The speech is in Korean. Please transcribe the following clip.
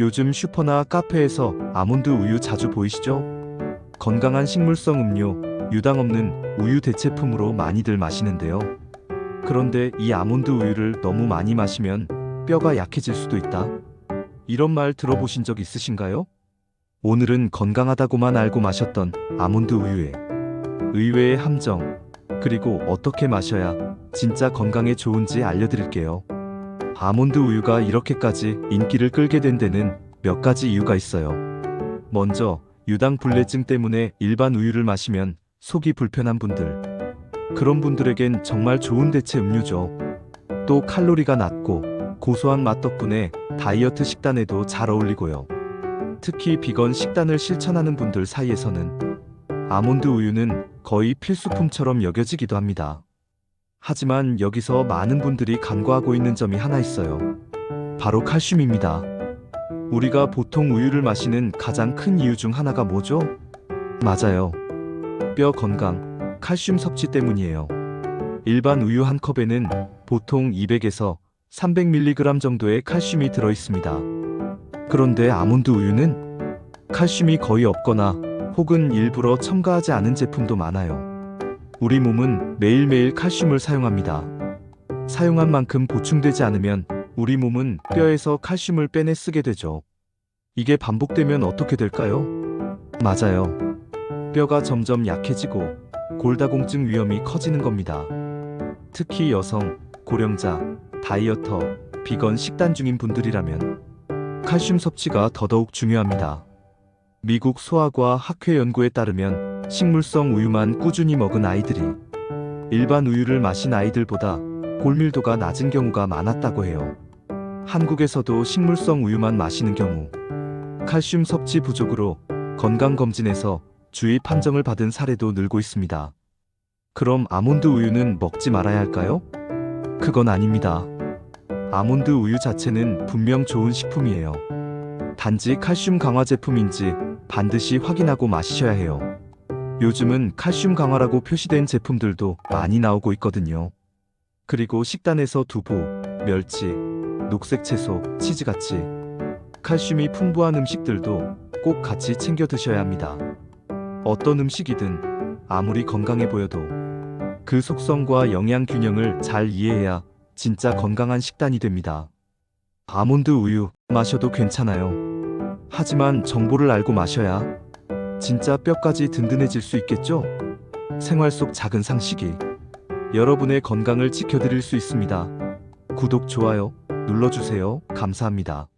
요즘 슈퍼나 카페에서 아몬드 우유 자주 보이시죠? 건강한 식물성 음료, 유당 없는 우유 대체품으로 많이들 마시는데요. 그런데 이 아몬드 우유를 너무 많이 마시면 뼈가 약해질 수도 있다. 이런 말 들어보신 적 있으신가요? 오늘은 건강하다고만 알고 마셨던 아몬드 우유의 의외의 함정, 그리고 어떻게 마셔야 진짜 건강에 좋은지 알려드릴게요. 아몬드 우유가 이렇게까지 인기를 끌게 된 데는 몇 가지 이유가 있어요. 먼저, 유당 불내증 때문에 일반 우유를 마시면 속이 불편한 분들. 그런 분들에겐 정말 좋은 대체 음료죠. 또 칼로리가 낮고 고소한 맛 덕분에 다이어트 식단에도 잘 어울리고요. 특히 비건 식단을 실천하는 분들 사이에서는 아몬드 우유는 거의 필수품처럼 여겨지기도 합니다. 하지만 여기서 많은 분들이 간과하고 있는 점이 하나 있어요. 바로 칼슘입니다. 우리가 보통 우유를 마시는 가장 큰 이유 중 하나가 뭐죠? 맞아요. 뼈 건강, 칼슘 섭취 때문이에요. 일반 우유 한 컵에는 보통 200에서 300mg 정도의 칼슘이 들어 있습니다. 그런데 아몬드 우유는 칼슘이 거의 없거나 혹은 일부러 첨가하지 않은 제품도 많아요. 우리 몸은 매일매일 칼슘을 사용합니다. 사용한 만큼 보충되지 않으면 우리 몸은 뼈에서 칼슘을 빼내 쓰게 되죠. 이게 반복되면 어떻게 될까요? 맞아요. 뼈가 점점 약해지고 골다공증 위험이 커지는 겁니다. 특히 여성, 고령자, 다이어터, 비건 식단 중인 분들이라면 칼슘 섭취가 더더욱 중요합니다. 미국 소아과 학회 연구에 따르면 식물성 우유만 꾸준히 먹은 아이들이 일반 우유를 마신 아이들보다 골밀도가 낮은 경우가 많았다고 해요. 한국에서도 식물성 우유만 마시는 경우 칼슘 섭취 부족으로 건강검진에서 주의 판정을 받은 사례도 늘고 있습니다. 그럼 아몬드 우유는 먹지 말아야 할까요? 그건 아닙니다. 아몬드 우유 자체는 분명 좋은 식품이에요. 단지 칼슘 강화 제품인지 반드시 확인하고 마시셔야 해요. 요즘은 칼슘 강화라고 표시된 제품들도 많이 나오고 있거든요. 그리고 식단에서 두부, 멸치, 녹색 채소, 치즈같이 칼슘이 풍부한 음식들도 꼭 같이 챙겨 드셔야 합니다. 어떤 음식이든 아무리 건강해 보여도 그 속성과 영양 균형을 잘 이해해야 진짜 건강한 식단이 됩니다. 아몬드 우유 마셔도 괜찮아요. 하지만 정보를 알고 마셔야 진짜 뼈까지 든든해질 수 있겠죠? 생활 속 작은 상식이 여러분의 건강을 지켜드릴 수 있습니다. 구독, 좋아요 눌러주세요. 감사합니다.